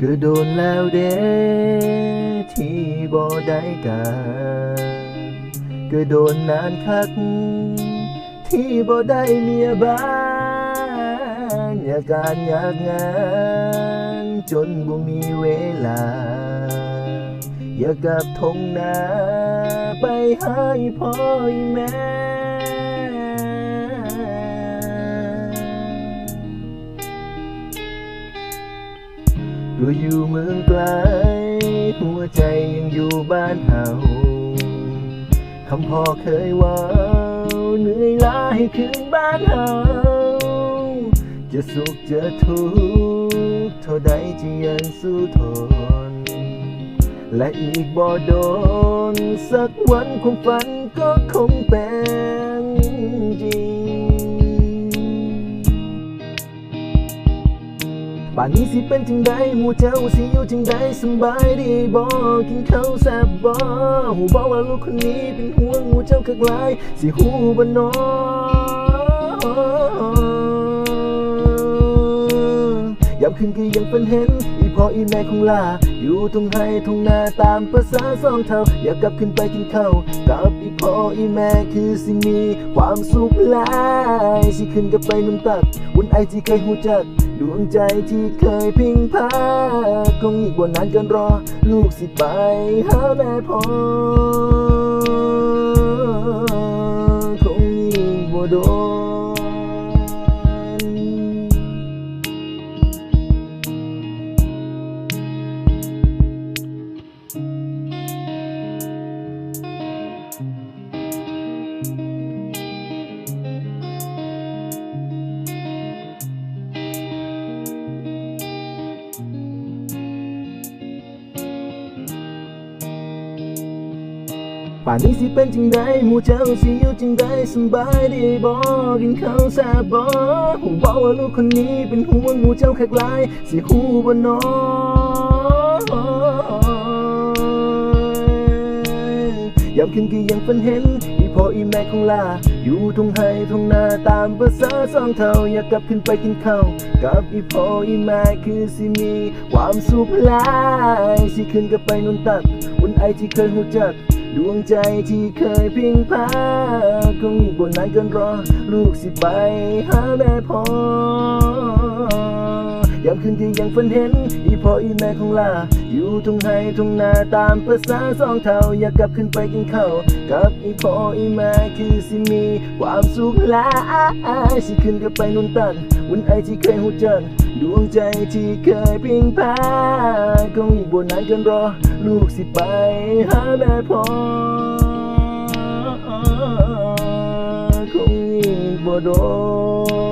ก็โดนแล้วเด้ที่บ่ได้กันก็โดนนานคัก ที่บ่ได้เมียบ้านอยากการอยากงาน จนบ่มีเวลา อยากกลับทงนาไปหาพ่อแม่ ก็อยู่เมืองไกล หัวใจยังอยู่บ้านเฮาคำพ่อเคยว่าเหนื่อยล้าให้คืนบ้านเฮาจะสุขจะทุกข์เท่าใดจะยังสู้ทน และอีกบ่โดน สักวันความฝันก็คงเป็นานนี้สิเป็นจังใดหมู่เจ้าสิอยู่จังใดสบายดีบ่กินข้าวแซ่บบ่หูบอกว่าลูกคนนี้เป็นห่วงหมู่เจ้าคักหลายสิหูบ่นอยามขึ้นก็ยังเป็นเห็น พ่ออีแม่ของลา อยู่ตรงไห้ตรงนาตามภาษาสองเท่า อยากกลับขึ้นไปกินข้าวกับอีพ่ออีแม่คือสิมีความสุขหลายสิขึ้นกับไปนุ่มตักวุ่นไอที่เคยหูจักดวงใจที่เคยพิงพาคงอีกว่านานเกินรอ ลูกสิไปหาแม่พ่อ ป่านนี้สิเป็นจังใดหมู่เจ้าสิอยู่จังใดสบายดีบ่กินข้าวแซ่บบ่หูบอกว่าลูกคนนี้เป็นห่วงหมู่เจ้าคักหลายสิหูบ่นอยามขึ้นก็ยังฝันเห็น อีพ่ออีแม่ของลา อยู่ทงไห้ทงนาตามภาษาสองเท่า อยากกลับขึ้นไปกินข้าวกับอีพ่ออีแม่คือสิมี ความสุขหลาย สิขึ้นกับไปนนตักอุ่นไอที่เคยหูจัก ดวงใจที่เคยพิงพาคงอีกบนนั้นเกินรอ ลูกสิไปหาแม่พ่อ ยามคืนที่ยังฝันเห็น อีพ่ออีแม่ของลา อยู่ตรงไห้ตรงนาตามภาษาสองเท่า อยากกลับขึ้นไปกินข้าวกับอีพ่ออีแม่คือสิมี ความสุขหลายสิขึ้นกับไปนุนตันวันไอที่เคยหูจักดวงใจที่เคยพิงพาคงอีกบนนานกินรอ ลูกสิไปหาแม่พ่อคงอีกบ่โดน